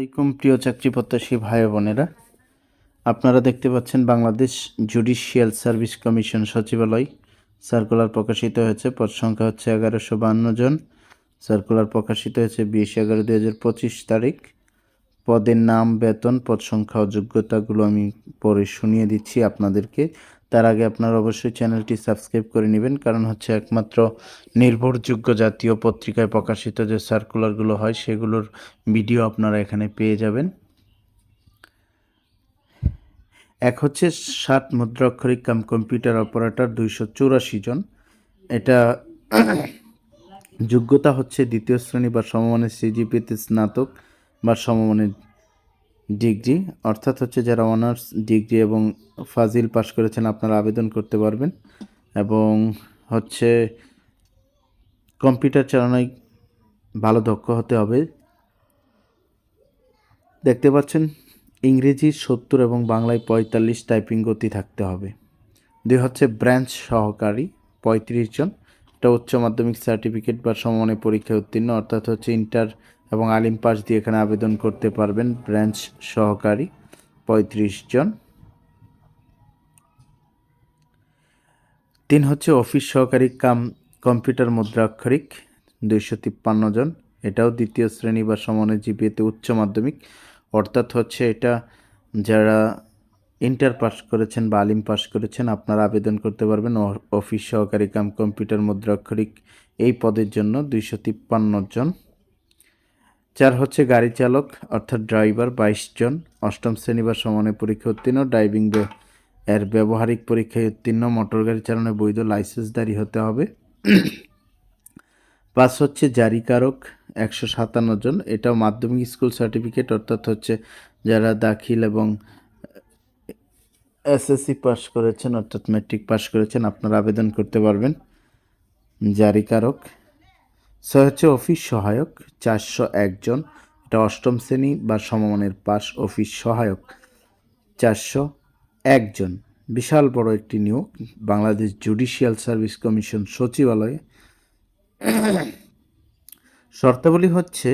আলাইকুম প্রিয় চাকরি প্রত্যাশী ভাই বোনেরা। আপনারা দেখতে পাচ্ছেন বাংলাদেশ জুডিশিয়াল সার্ভিস কমিশন সচিবালয়। সার্কুলার প্রকাশিত হয়েছে, পদ সংখ্যা হচ্ছে এগারোশো বান্ন জন। সার্কুলার প্রকাশিত হয়েছে বিশ এগারো দুই হাজার পঁচিশ তারিখ। পদের নাম, বেতন, পদ সংখ্যা ও যোগ্যতাগুলো আমি পরে শুনিয়ে দিচ্ছি আপনাদেরকে। তার আগে আপনারা অবশ্যই চ্যানেলটি সাবস্ক্রাইব করে নেবেন, কারণ হচ্ছে একমাত্র নির্ভরযোগ্য জাতীয় পত্রিকায় প্রকাশিত যে সার্কুলারগুলো হয় সেগুলোর ভিডিও আপনারা এখানে পেয়ে যাবেন। এক হচ্ছে ষাট মুদ্রাক্ষরিক কাম কম্পিউটার অপারেটর দুইশো চৌরাশি জন। এটা যোগ্যতা হচ্ছে দ্বিতীয় শ্রেণি বা সমমানের সিজিপিতে স্নাতক বা সমমানের ডিগ্রি, অর্থাৎ হচ্ছে যারা অনার্স ডিগ্রি এবং ফাজিল পাশ করেছেন আপনারা আবেদন করতে পারবেন। এবং হচ্ছে কম্পিউটার চালানোয় ভালো দক্ষ হতে হবে। দেখতে পাচ্ছেন, ইংরেজি সত্তর এবং বাংলায় পঁয়তাল্লিশ টাইপিং গতি থাকতে হবে। দুই হচ্ছে ব্রাঞ্চ সহকারী, পঁয়ত্রিশ জন। এটা উচ্চ মাধ্যমিক সার্টিফিকেট বা সমমানের পরীক্ষায় উত্তীর্ণ, অর্থাৎ হচ্ছে ইন্টার এবং আলিম পাস দিয়ে এখানে আবেদন করতে পারবেন ব্রাঞ্চ সহকারী, পঁয়ত্রিশ জন। তিন হচ্ছে অফিস সহকারী কাম কম্পিউটার মুদ্রাক্ষরিক, দুইশো তিপ্পান্ন জন। এটাও দ্বিতীয় শ্রেণি বা সমানের জিপিএতে উচ্চ মাধ্যমিক। অর্থাৎ হচ্ছে এটা যারা ইন্টার পাস করেছেন বা আলিম পাস করেছেন, আপনারা আবেদন করতে পারবেন অফিস সহকারী কাম কম্পিউটার মুদ্রাক্ষরিক এই পদের জন্য দুইশো তিপ্পান্ন জন। চার হচ্ছে গাড়ি চালক, অর্থাৎ ড্রাইভার বাইশ জন। অষ্টম শ্রেণি বা সমানে পরীক্ষা উত্তীর্ণ, ড্রাইভিং এর ব্যবহারিক পরীক্ষায় উত্তীর্ণ, মোটর গাড়ি চালানোর বৈধ লাইসেন্সদারি হতে হবে। পাঁচ হচ্ছে জারিকারক একশো সাতান্ন জন। এটাও মাধ্যমিক স্কুল সার্টিফিকেট, অর্থাৎ হচ্ছে যারা দাখিল এবং এসএসসি পাস করেছেন, অর্থাৎ ম্যাট্রিক পাস করেছেন, আপনারা আবেদন করতে পারবেন। জারিকারক ছয় অফিস সহায়ক, চারশো একজন এটা অষ্টম শ্রেণি বা সমমানের পাস অফিস সহায়ক, চারশো একজন বিশাল বড় একটি নিয়োগ, বাংলাদেশ জুডিশিয়াল সার্ভিস কমিশন সচিবালয়ে। শর্তাবলী হচ্ছে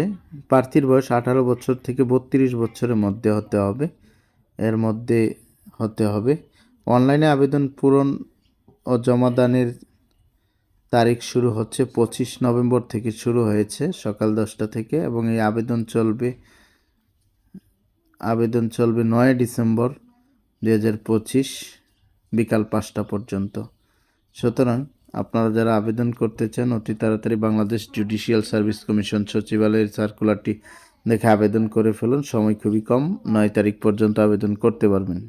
প্রার্থীর বয়স আঠারো বছর থেকে বত্রিশ বছরের মধ্যে হতে হবে। এর মধ্যে হতে হবে। অনলাইনে আবেদন পূরণ ও জমাদানের তারিখ শুরু হচ্ছে পঁচিশ নভেম্বর থেকে শুরু হয়েছে, সকাল দশটা থেকে এবং এই আবেদন চলবে আবেদন চলবে নয় ডিসেম্বর দুই হাজার পঁচিশ বিকাল পাঁচটা পর্যন্ত। সুতরাং আপনারা যারা আবেদন করতে চান, অতি তাড়াতাড়ি বাংলাদেশ জুডিশিয়াল সার্ভিস কমিশন সচিবালয়ের সার্কুলারটি দেখে আবেদন করে ফেলুন। সময় খুবই কম, নয় তারিখ পর্যন্ত আবেদন করতে পারবেন।